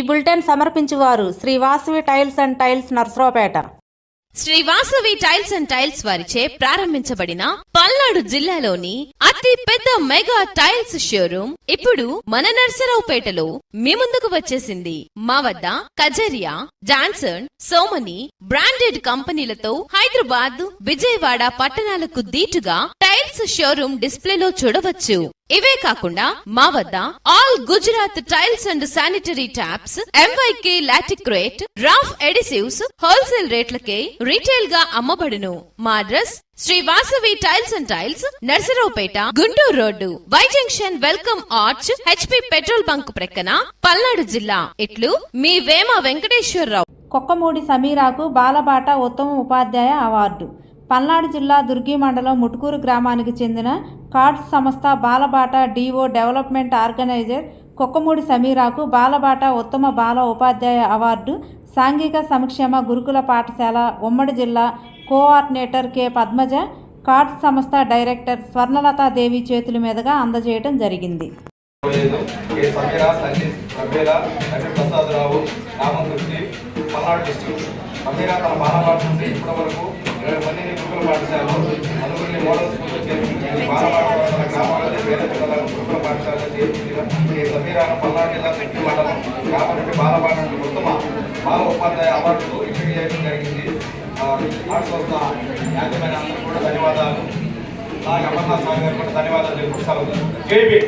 Bulletin సమర్పించువారు Sri Vasavi tiles and tiles Narasaraopet. Sri Vasavi tiles and tiles వారిచే ప్రారంభించబడిన పల్నాడు జిల్లాలోని అతి పెద్ద మెగా టైల్స్ షోరూమ్ ఇప్పుడు మన నర్సరావుపేటలో మీ ముందుకు వచ్చేసింది. మా వద్ద కజరియా జాన్సన్ సోమని బ్రాండెడ్ కంపెనీలతో హైదరాబాద్ విజయవాడ పట్టణాలకు దీటుగా టైల్స్ షోరూమ్ డిస్ప్లేలో చూడవచ్చు. ఇవే కాకుండా మా వద్ద all Gujarat tiles and sanitary taps MYK Laticrete Roff adhesives wholesale రేట్లకే రీటైల్గా అమ్మబడును. మా address Sri Vasavi tiles and tiles Narasaraopet Guntur road Y junction welcome arch HP petrol bunk ప్రక్కన పల్నాడు జిల్లా ఇట్లు మీ వేమ వెంకటేశ్వరరావు. కొక్కమూడి సమీరాకు బాలబాట ఉత్తమ ఉపాధ్యాయ అవార్డు. పల్నాడు జిల్లా దుర్గి మండలం ముటుకూరు గ్రామానికి చెందిన కార్డ్స్ సంస్థ Balabata DO development organiser Kokkamudi సమీరాకు బాలబాట ఉత్తమ బాల ఉపాధ్యాయ అవార్డు సాంఘిక సంక్షేమ గురుకుల పాఠశాల ఉమ్మడి జిల్లా కోఆర్డినేటర్ కె పద్మజ కార్డ్స్ సంస్థ డైరెక్టర్ స్వర్ణలతాదేవి చేతుల మీదుగా అందజేయడం జరిగింది. తన నుండి ఇప్పటి వరకు ఇరవై మందిని గురుకుల పాఠశాలలో నలుగురిని మోడల్ స్కూల్లో చేర్పించింది తన గ్రామాలలో పేద పిల్లలను గురుకుల పాఠశాలలో చేర్పించిన ఈ సమీరాను పల్నాడు జిల్లా శక్తి మండలం గ్రామ నుండి నుండి ఉత్తమ బాల ఉపాధ్యాయ అవార్డుకు ఎంపిక చేయడం జరిగింది. ఆ, అందరూ కూడా ధన్యవాదాలు. అలాగే అమర్నాథ్ స్వామి గారు కూడా ధన్యవాదాలు తెలుపుతాను జేబీ